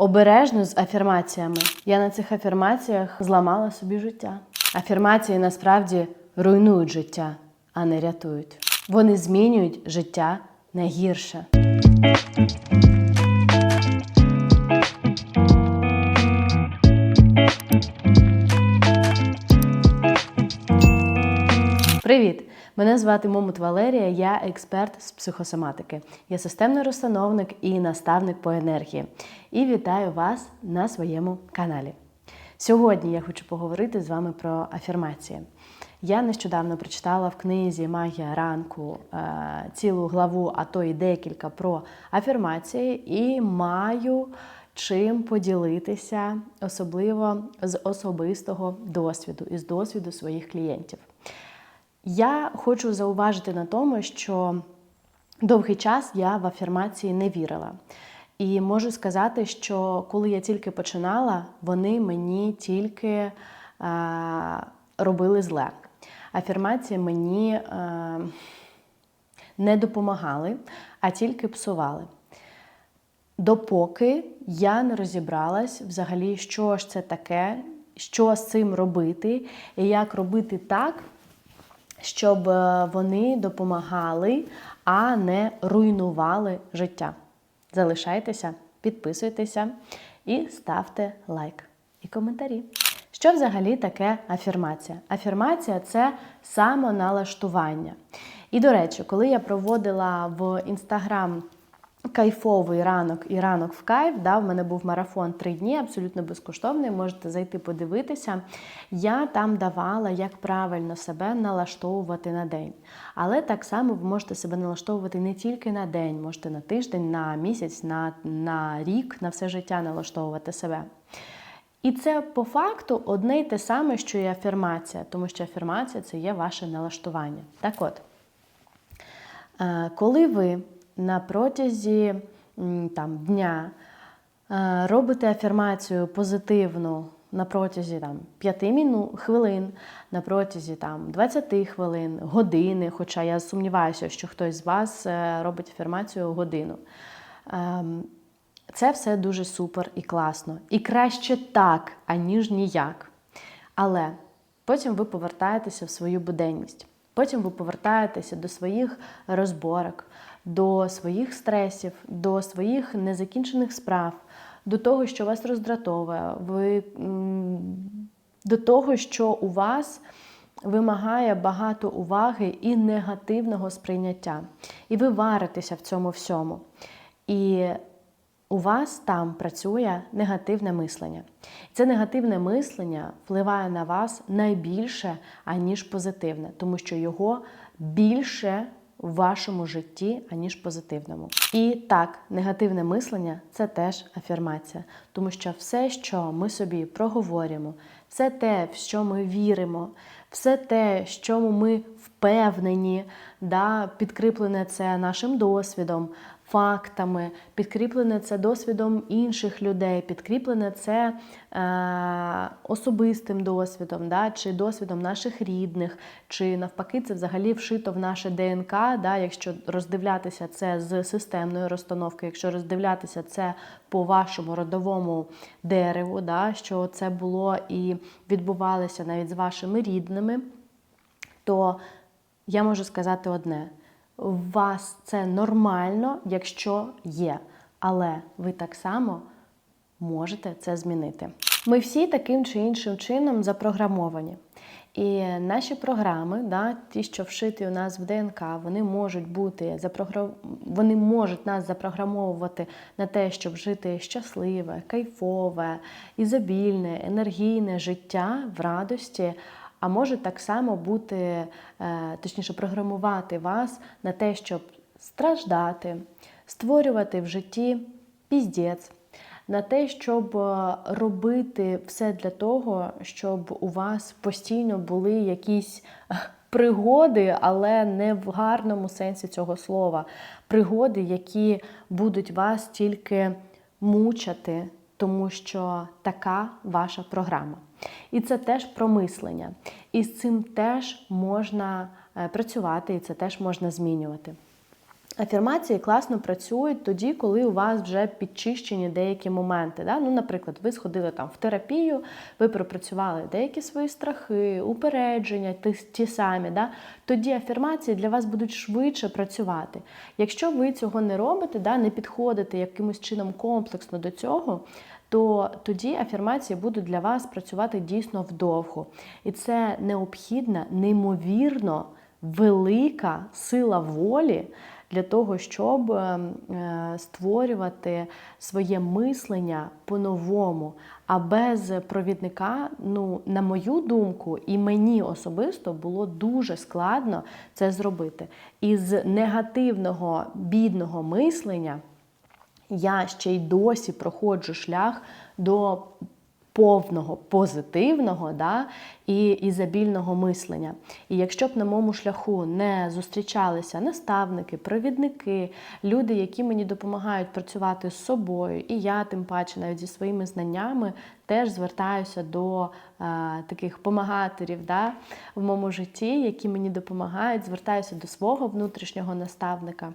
Обережно з афірмаціями. Я на цих афірмаціях зламала собі життя. Афірмації насправді руйнують життя, а не рятують. Вони змінюють життя на гірше. Привіт! Мене звати Момут Валерія, я експерт з психосоматики. Я системний розстановник і наставник по енергії. І вітаю вас на своєму каналі. Сьогодні я хочу поговорити з вами про афірмації. Я нещодавно прочитала в книзі Магія ранку е, цілу главу, а то і декілька про афірмації, і маю чим поділитися, особливо з особистого досвіду і з досвіду своїх клієнтів. Я хочу зауважити на тому, що довгий час я в афірмації не вірила. І можу сказати, що коли я тільки починала, вони мені тільки е, робили зле. Афірмації мені е, не допомагали, а тільки псували. Допоки я не розібралась взагалі, що ж це таке, що з цим робити, і як робити так, щоб е, вони допомагали, а не руйнували життя. Залишайтеся, підписуйтеся і ставте лайк і коментарі. Що взагалі таке афірмація? Афірмація це самоналаштування. І, до речі, коли я проводила в інстаграм кайфовий ранок і ранок в кайф. Да, В мене був марафон три дні, абсолютно безкоштовний. Можете зайти подивитися. Я там давала, як правильно себе налаштовувати на день. Але так само ви можете себе налаштовувати не тільки на день, можете на тиждень, на місяць, на, на рік, на все життя налаштовувати себе. І це по факту одне й те саме, що і афірмація, тому що афірмація це є ваше налаштування. Так от, е, коли ви на протязі там, дня е, робите афірмацію позитивну на протязі там, 5 міну, хвилин, на протязі там, 20 хвилин, години, хоча я сумніваюся, що хтось з вас е, робить афірмацію годину. Ем, це все дуже супер і класно. І краще так, аніж ніяк. Але потім ви повертаєтеся в свою буденність. Потім ви повертаєтеся до своїх розборок, до своїх стресів, до своїх незакінчених справ, до того, що вас роздратовує, ви, до того, що у вас вимагає багато уваги і негативного сприйняття. І ви варитеся в цьому всьому. І у вас там працює негативне мислення. Це негативне мислення впливає на вас найбільше, аніж позитивне, тому що його більше в вашому житті, аніж позитивному. І так, негативне мислення це теж афірмація, тому що все, що ми собі проговорюємо, все те, в що ми віримо, все те, в чому ми впевнені, да, підкріплене це нашим досвідом, фактами, підкріплене це досвідом інших людей, підкріплене це е, особистим досвідом, да, чи досвідом наших рідних, чи навпаки, це взагалі вшито в наше ДНК. Да, Якщо роздивлятися це з системної розстановки, якщо роздивлятися це по вашому родовому дереву, да, що це було і відбувалося навіть з вашими рідними, то я можу сказати одне у вас це нормально, якщо є. Але ви так само можете це змінити. Ми всі таким чи іншим чином запрограмовані. І наші програми, да, ті, що вшиті у нас в ДНК, вони можуть бути запрограм... вони можуть нас запрограмовувати на те, щоб жити щасливе, кайфове, ізобільне, енергійне життя в радості а може так само бути, е, точніше, програмувати вас на те, щоб страждати, створювати в житті піздець, на те, щоб е, робити все для того, щоб у вас постійно були якісь е, пригоди, але не в гарному сенсі цього слова. Пригоди, які будуть вас тільки мучати, тому що така ваша програма. І це теж про мислення. І з цим теж можна е, працювати, і це теж можна змінювати. Афірмації класно працюють тоді, коли у вас вже підчищені деякі моменти. Да? Ну, Наприклад, ви сходили там в терапію, ви пропрацювали деякі свої страхи, упередження, ті, ті самі. Да? Тоді афірмації для вас будуть швидше працювати. Якщо ви цього не робите, да, не підходите якимось чином комплексно до цього, то тоді афірмації будуть для вас працювати дійсно вдовго. І це необхідна, неймовірно велика сила волі для того, щоб е, створювати своє мислення по-новому. А без провідника, ну, на мою думку, і мені особисто було дуже складно це зробити. Із негативного бідного мислення я ще й досі проходжу шлях до повного позитивного да, і ізобільного мислення. І якщо б на моєму шляху не зустрічалися наставники, провідники, люди, які мені допомагають працювати з собою, і я, тим паче, навіть зі своїми знаннями, теж звертаюся до е, таких помагаторів да, в моєму житті, які мені допомагають, звертаюся до свого внутрішнього наставника.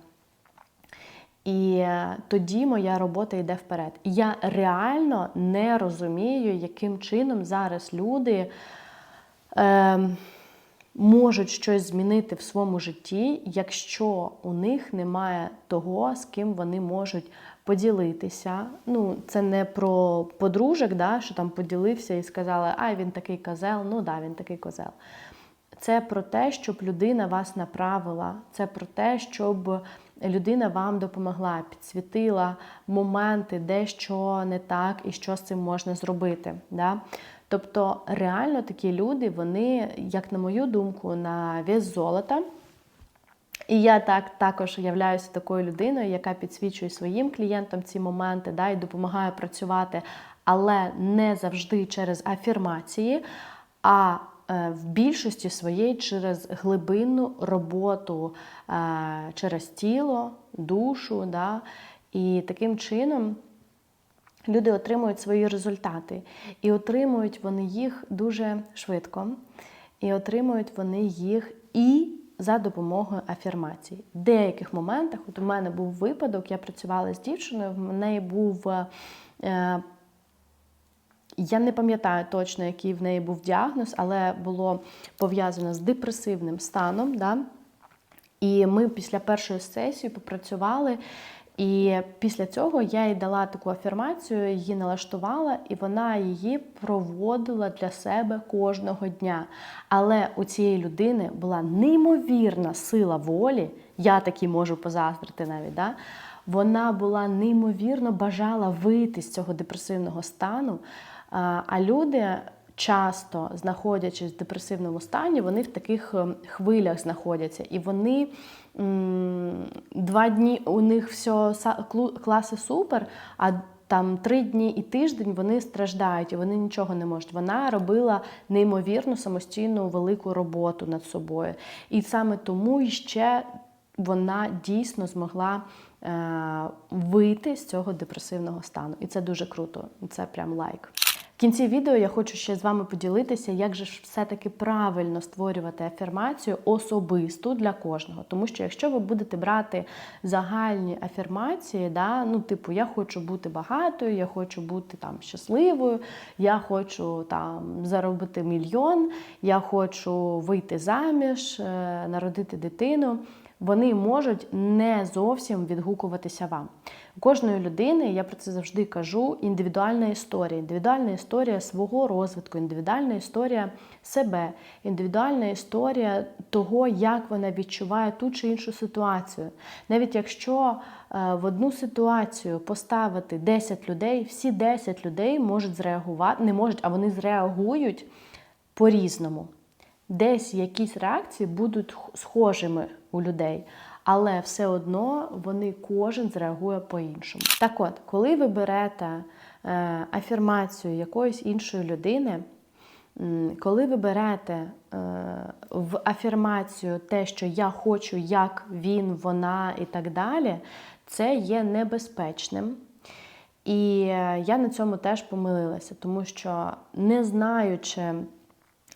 І тоді моя робота йде вперед. Я реально не розумію, яким чином зараз люди е, можуть щось змінити в своєму житті, якщо у них немає того, з ким вони можуть поділитися. Ну, це не про подружок, да, що там поділився і сказали, ай, він такий козел, ну да, він такий козел. Це про те, щоб людина вас направила, це про те, щоб людина вам допомогла, підсвітила моменти, де що не так і що з цим можна зробити. Да? Тобто, реально такі люди, вони, як на мою думку, на вес золота. І я так також являюся такою людиною, яка підсвічує своїм клієнтам ці моменти, да, і допомагає працювати, але не завжди через афірмації. а в більшості своєї через глибинну роботу, е, через тіло, душу. Да? І таким чином люди отримують свої результати. І отримують вони їх дуже швидко. І отримують вони їх і за допомогою афірмацій. В деяких моментах, от у мене був випадок, я працювала з дівчиною, в неї був е, я не пам'ятаю точно, який в неї був діагноз, але було пов'язано з депресивним станом. Да? І ми після першої сесії попрацювали. І після цього я їй дала таку афірмацію, її налаштувала, і вона її проводила для себе кожного дня. Але у цієї людини була неймовірна сила волі, я таки можу позаздрити навіть. Да? Вона була неймовірно бажала вийти з цього депресивного стану. А люди часто, знаходячись в депресивному стані, вони в таких ем, хвилях знаходяться. І вони два дні у них все класи супер, а там три дні і тиждень вони страждають і вони нічого не можуть. Вона робила неймовірну самостійну велику роботу над собою. І саме тому ще вона дійсно змогла е, вийти з цього депресивного стану. І це дуже круто. Це прям лайк кінці відео я хочу ще з вами поділитися, як же ж все-таки правильно створювати афірмацію особисту для кожного. Тому що якщо ви будете брати загальні афірмації, да, ну, типу, я хочу бути багатою, я хочу бути там щасливою, я хочу там заробити мільйон, я хочу вийти заміж, е, народити дитину вони можуть не зовсім відгукуватися вам. У кожної людини, я про це завжди кажу, індивідуальна історія, індивідуальна історія свого розвитку, індивідуальна історія себе, індивідуальна історія того, як вона відчуває ту чи іншу ситуацію. Навіть якщо е, в одну ситуацію поставити 10 людей, всі 10 людей можуть зреагувати, не можуть, а вони зреагують по-різному. Десь якісь реакції будуть схожими у людей, але все одно вони кожен зреагує по-іншому. Так от, коли ви берете е, афірмацію якоїсь іншої людини, коли ви берете е, в афірмацію те, що я хочу, як він, вона і так далі, це є небезпечним. І е, я на цьому теж помилилася, тому що не знаючи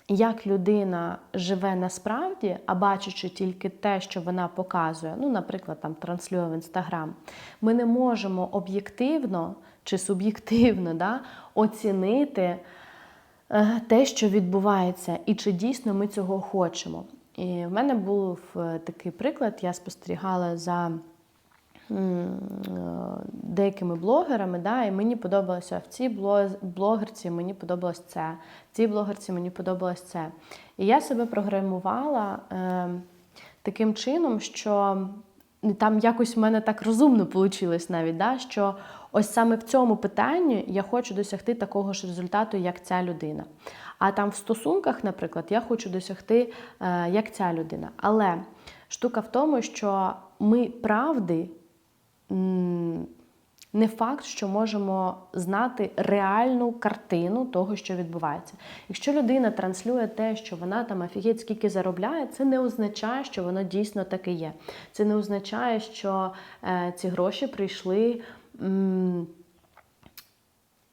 як людина живе насправді, а бачачи тільки те, що вона показує, ну, наприклад, там транслює в інстаграм, ми не можемо об'єктивно чи суб'єктивно да, оцінити е, те, що відбувається, і чи дійсно ми цього хочемо. І в мене був е, такий приклад, я спостерігала за деякими блогерами, да, і мені подобалося в цій блогерці, мені подобалось це, в цій блогерці мені подобалось це. І я себе програмувала е, таким чином, що там якось в мене так розумно вийшло навіть, да, що ось саме в цьому питанні я хочу досягти такого ж результату, як ця людина. А там в стосунках, наприклад, я хочу досягти, е, як ця людина. Але штука в тому, що ми правди не факт, що можемо знати реальну картину того, що відбувається. Якщо людина транслює те, що вона там офігеть скільки заробляє, це не означає, що воно дійсно таке є. Це не означає, що е, ці гроші прийшли. м,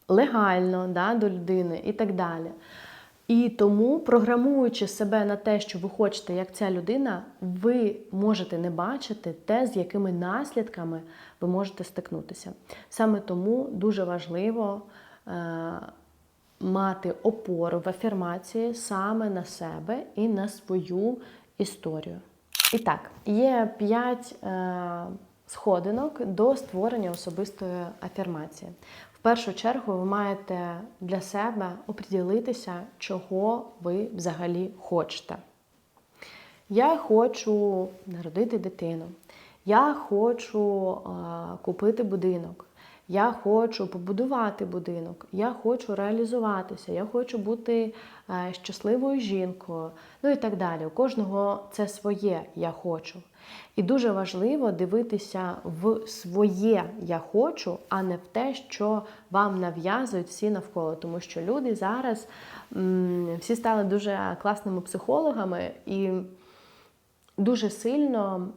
Легально да, до людини і так далі. І тому, програмуючи себе на те, що ви хочете, як ця людина, ви можете не бачити те, з якими наслідками ви можете стикнутися. Саме тому дуже важливо е, мати опору в афірмації саме на себе і на свою історію. І так, є п'ять е, сходинок до створення особистої афірмації. Першу чергу ви маєте для себе оприділитися, чого ви взагалі хочете. Я хочу народити дитину. Я хочу е, купити будинок. Я хочу побудувати будинок. Я хочу реалізуватися. Я хочу бути е, щасливою жінкою. Ну і так далі. У кожного це своє я хочу. І дуже важливо дивитися в своє я хочу, а не в те, що вам нав'язують всі навколо. Тому що люди зараз всі стали дуже класними психологами і дуже сильно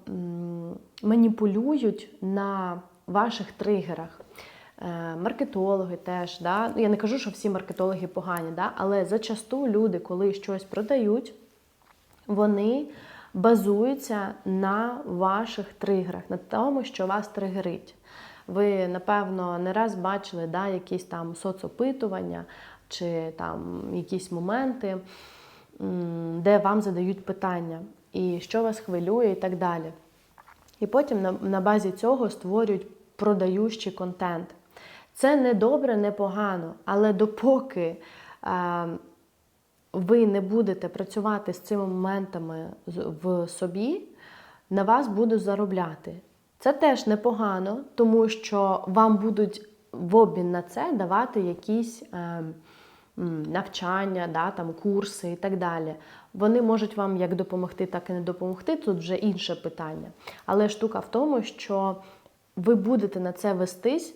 маніпулюють на ваших тригерах. Е, Маркетологи теж, да? Ну, я не кажу, що всі маркетологи погані, да? але зачасту люди, коли щось продають, вони базуються на ваших тригерах, на тому, що вас тригерить. Ви, напевно, не раз бачили да, якісь там соцопитування чи там якісь моменти, де вам задають питання, і що вас хвилює, і так далі. І потім на, на базі цього створюють продаючий контент. Це не добре, не погано, але допоки е, ви не будете працювати з цими моментами в собі, на вас будуть заробляти. Це теж непогано, тому що вам будуть в обмін на це давати якісь е, навчання, да, там, курси і так далі. Вони можуть вам як допомогти, так і не допомогти. Тут вже інше питання. Але штука в тому, що ви будете на це вестись,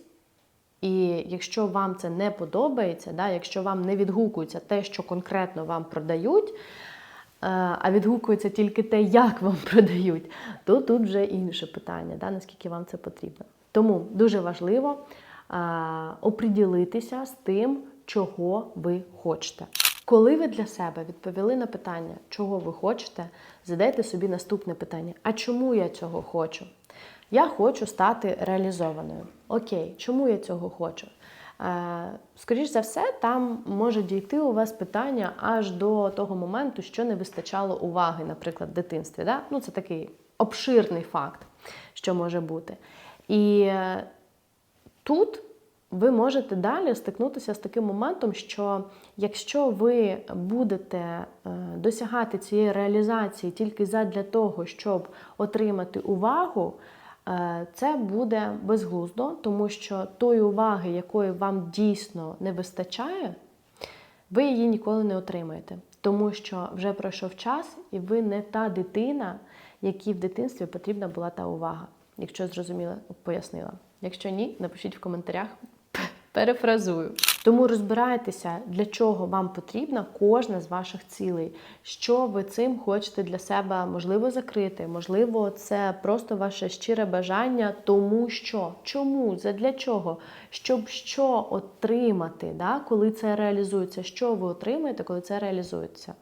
і якщо вам це не подобається, да, якщо вам не відгукується те, що конкретно вам продають, е, а відгукується тільки те, як вам продають, то тут вже інше питання, да, наскільки вам це потрібно. Тому дуже важливо е, оприділитися з тим, чого ви хочете. Коли ви для себе відповіли на питання, чого ви хочете, задайте собі наступне питання: а чому я цього хочу? Я хочу стати реалізованою. Окей, чому я цього хочу? Е, Скоріш за все, там може дійти у вас питання аж до того моменту, що не вистачало уваги, наприклад, в дитинстві. Да? Ну, це такий обширний факт, що може бути. І е, тут ви можете далі стикнутися з таким моментом, що якщо ви будете е, досягати цієї реалізації тільки задля того, щоб отримати увагу, це буде безглуздо, тому що тої уваги, якої вам дійсно не вистачає, ви її ніколи не отримаєте. Тому що вже пройшов час, і ви не та дитина, якій в дитинстві потрібна була та увага. Якщо зрозуміло, пояснила. Якщо ні, напишіть в коментарях. Перефразую. Тому розбирайтеся, для чого вам потрібна кожна з ваших цілей, що ви цим хочете для себе можливо закрити, можливо, це просто ваше щире бажання, тому що? Чому, для чого, щоб що отримати, да, коли це реалізується, що ви отримаєте, коли це реалізується.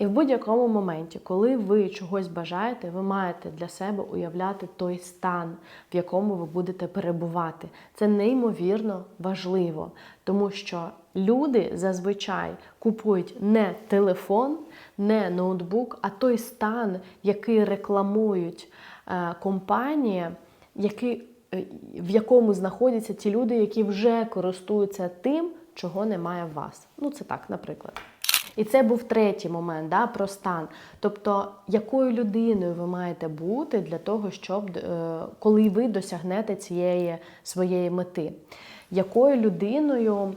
І в будь-якому моменті, коли ви чогось бажаєте, ви маєте для себе уявляти той стан, в якому ви будете перебувати. Це неймовірно важливо, тому що люди зазвичай купують не телефон, не ноутбук, а той стан, який рекламують е, компанії, який, е, в якому знаходяться ті люди, які вже користуються тим, чого немає в вас. Ну, це так, наприклад. І це був третій момент да, про стан. Тобто, якою людиною ви маєте бути для того, щоб е, коли ви досягнете цієї своєї мети, якою людиною,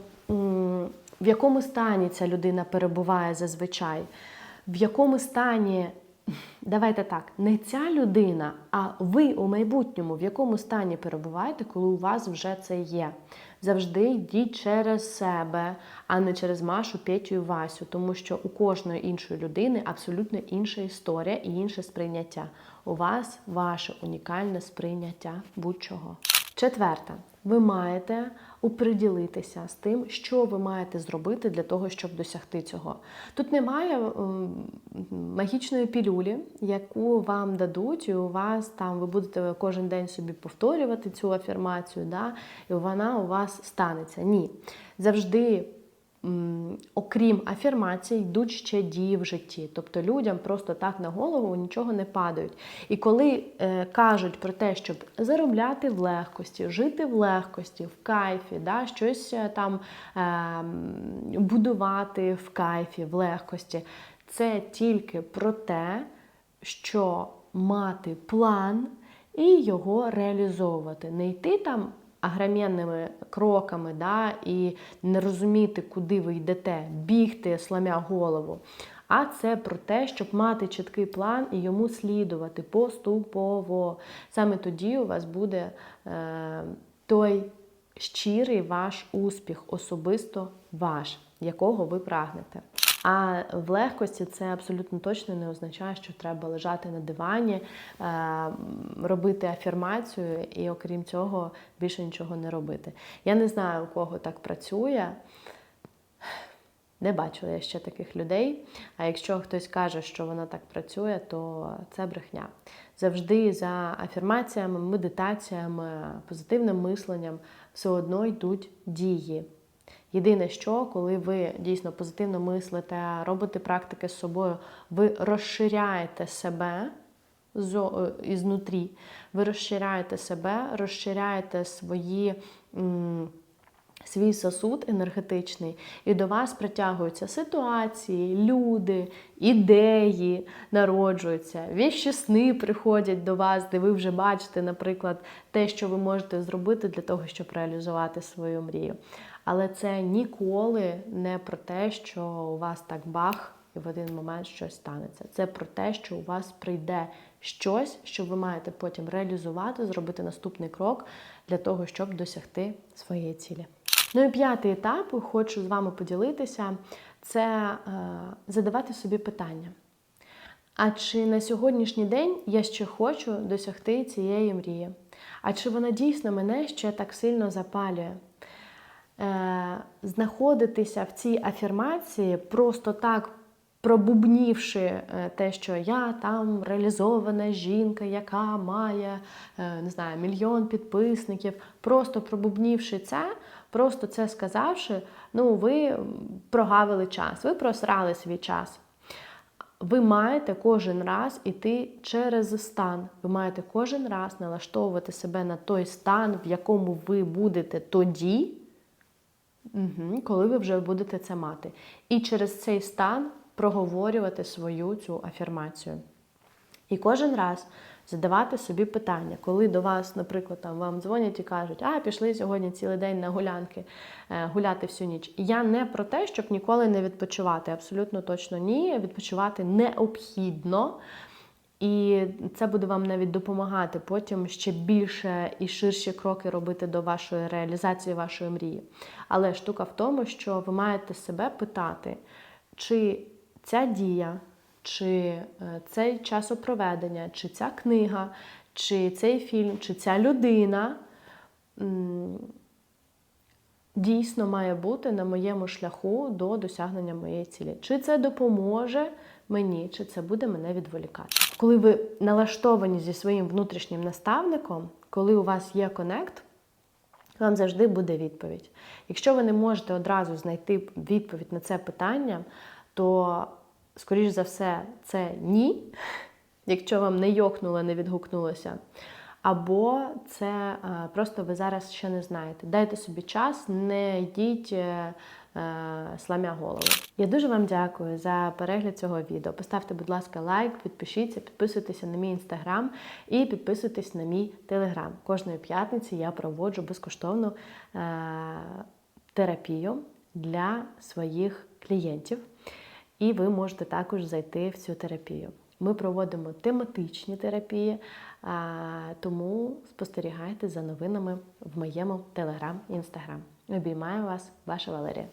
в якому стані ця людина перебуває зазвичай, в якому стані, давайте так, не ця людина, а ви у майбутньому, в якому стані перебуваєте, коли у вас вже це є. Завжди йдіть через себе, а не через Машу, Петю і Васю, тому що у кожної іншої людини абсолютно інша історія і інше сприйняття. У вас ваше унікальне сприйняття будь-чого. Четверте, ви маєте оприділитися з тим, що ви маєте зробити для того, щоб досягти цього. Тут немає магічної пілюлі, яку вам дадуть, і у вас там ви будете кожен день собі повторювати цю афірмацію, да, і вона у вас станеться. Ні. Завжди окрім афірмацій, йдуть ще дії в житті. Тобто людям просто так на голову нічого не падають. І коли е, кажуть про те, щоб заробляти в легкості, жити в легкості, в кайфі, да, щось е, там е, будувати в кайфі, в легкості, це тільки про те, що мати план і його реалізовувати. Не йти там агромінними кроками, да, і не розуміти, куди ви йдете, бігти, сламя голову. А це про те, щоб мати чіткий план і йому слідувати поступово. Саме тоді у вас буде е, той щирий ваш успіх, особисто ваш, якого ви прагнете. А в легкості це абсолютно точно не означає, що треба лежати на дивані, е, робити афірмацію і, окрім цього, більше нічого не робити. Я не знаю, у кого так працює. Не бачила я ще таких людей. А якщо хтось каже, що воно так працює, то це брехня. Завжди за афірмаціями, медитаціями, позитивним мисленням все одно йдуть дії. Єдине, що коли ви дійсно позитивно мислите, робите практики з собою, ви розширяєте себе е, ізнутрі, ви розширяєте себе, розширяєте свої. Свій сосуд енергетичний, і до вас притягуються ситуації, люди, ідеї народжуються, віщі сни приходять до вас, де ви вже бачите, наприклад, те, що ви можете зробити для того, щоб реалізувати свою мрію. Але це ніколи не про те, що у вас так бах, і в один момент щось станеться. Це про те, що у вас прийде щось, що ви маєте потім реалізувати, зробити наступний крок для того, щоб досягти своєї цілі. Ну і п'ятий етап, хочу з вами поділитися, це е, задавати собі питання. А чи на сьогоднішній день я ще хочу досягти цієї мрії? А чи вона дійсно мене ще так сильно запалює? Е, знаходитися в цій афірмації, просто так пробубнівши е, те, що я там реалізована жінка, яка має е, не знаю, мільйон підписників, просто пробубнівши це, просто це сказавши, ну ви прогавили час, ви просрали свій час. Ви маєте кожен раз іти через стан. Ви маєте кожен раз налаштовувати себе на той стан, в якому ви будете тоді, Угу, коли ви вже будете це мати. І через цей стан проговорювати свою цю афірмацію. І кожен раз задавати собі питання, коли до вас, наприклад, там вам дзвонять і кажуть, а пішли сьогодні цілий день на гулянки, е, гуляти всю ніч. Я не про те, щоб ніколи не відпочивати. Абсолютно точно ні. Відпочивати необхідно. І це буде вам навіть допомагати потім ще більше і ширші кроки робити до вашої реалізації вашої мрії. Але штука в тому, що ви маєте себе питати, чи ця дія, чи е, цей часопроведення, чи ця книга, чи цей фільм, чи ця людина дійсно має бути на моєму шляху до досягнення моєї цілі. Чи це допоможе мені, чи це буде мене відволікати. Коли ви налаштовані зі своїм внутрішнім наставником, коли у вас є конект, вам завжди буде відповідь. Якщо ви не можете одразу знайти відповідь на це питання, то, скоріш за все, це ні, якщо вам не йокнуло, не відгукнулося. Або це е, просто ви зараз ще не знаєте. Дайте собі час, не йдіть е, сламя голову. Я дуже вам дякую за перегляд цього відео. Поставте, будь ласка, лайк, підпишіться, підписуйтеся на мій інстаграм і підписуйтесь на мій телеграм. Кожної п'ятниці я проводжу безкоштовну е, терапію для своїх клієнтів. І ви можете також зайти в цю терапію. Ми проводимо тематичні терапії, тому спостерігайте за новинами в моєму телеграм і інстаграм. Обіймаю вас, ваша Валерія.